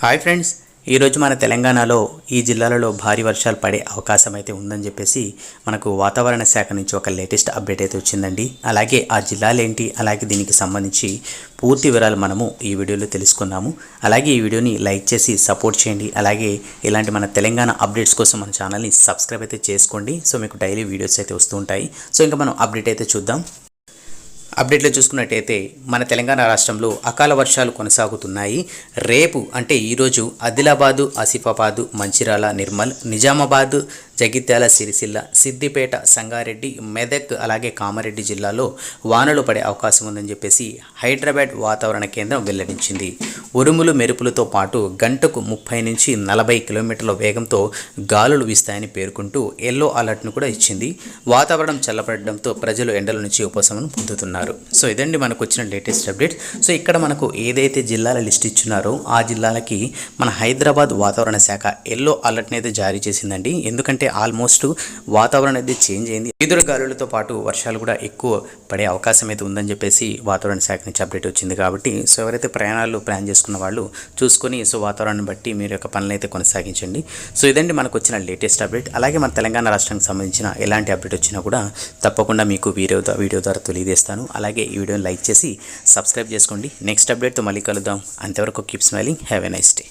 Hi friends ఈరోజు మన తెలంగాణలో ఈ జిల్లాలలో భారీ వర్షాలు పడే అవకాశం అయితే ఉందని చెప్పేసి మనకు వాతావరణ శాఖ నుంచి ఒక లేటెస్ట్ అప్డేట్ అయితే వచ్చిందండి. అలాగే ఆ జిల్లాలు ఏంటి అలాగే దీనికి సంబంధించి పూర్తి వివరాలు మనము ఈ వీడియోలో తెలుసుకున్నాము అలాగే ఈ వీడియోని లైక్ చేసి సపోర్ట్ చేయండి. అలాగే ఇలాంటి మన తెలంగాణ అప్డేట్స్ కోసం మన ఛానల్ని సబ్స్క్రైబ్ అయితే చేసుకోండి. సో మీకు డైలీ వీడియోస్ అయితే వస్తూ ఉంటాయి. సో ఇంకా మనం అప్డేట్ అయితే చూద్దాం. అప్డేట్లో చూసుకున్నట్టయితే మన తెలంగాణ రాష్ట్రంలో అకాల వర్షాలు కొనసాగుతున్నాయి. రేపు అంటే ఈరోజు ఆదిలాబాదు ఆసిఫాబాదు మంచిర్యాల నిర్మల్ నిజామాబాద్ జగిత్యాల సిరిసిల్ల సిద్దిపేట సంగారెడ్డి మెదక్ అలాగే కామారెడ్డి జిల్లాలో వానలు పడే అవకాశం ఉందని చెప్పేసి హైదరాబాద్ వాతావరణ కేంద్రం వెల్లడించింది. ఉరుములు మెరుపులతో పాటు గంటకు ముప్పై నుంచి నలభై కిలోమీటర్ల వేగంతో గాలులు వీస్తాయని పేర్కొంటూ ఎల్లో అలర్ట్ను కూడా ఇచ్చింది. వాతావరణం చల్లబడడంతో ప్రజలు ఎండల నుంచి ఉపశమనం పొందుతున్నారు. సో ఇదండి మనకు వచ్చిన లేటెస్ట్ అప్డేట్ సో ఇక్కడ మనకు ఏదైతే జిల్లాల లిస్ట్ ఇచ్చున్నారో ఆ జిల్లాలకి మన హైదరాబాద్ వాతావరణ శాఖ ఎల్లో అలర్ట్ని అయితే జారీ చేసిందండి. ఎందుకంటే ఆల్మోస్ట్ వాతావరణం అయితే చేంజ్ అయింది. ఎదురు గాలులతో పాటు వర్షాలు కూడా ఎక్కువ పడే అవకాశం అయితే ఉందని చెప్పేసి వాతావరణ శాఖ నుంచి అప్డేట్ వచ్చింది కాబట్టి సో ఎవరైతే ప్రయాణాలు ప్లాన్ చేసుకున్న వాళ్ళు చూసుకొని సో వాతావరణాన్ని బట్టి మీరు యొక్క పనులు అయితే కొనసాగించండి. సో ఇదండి మనకు వచ్చిన లేటెస్ట్ అప్డేట్. అలాగే మన తెలంగాణ రాష్ట్రానికి సంబంధించిన ఎలాంటి అప్డేట్ వచ్చినా కూడా తప్పకుండా మీకు వీడియో వీడియో ద్వారా తెలియజేస్తాను. అలాగే ఈ వీడియోని లైక్ చేసి సబ్స్క్రైబ్ చేసుకోండి. నెక్స్ట్ అప్డేట్తో మళ్ళీ కలుద్దాం. అంతవరకు keep smiling have a nice day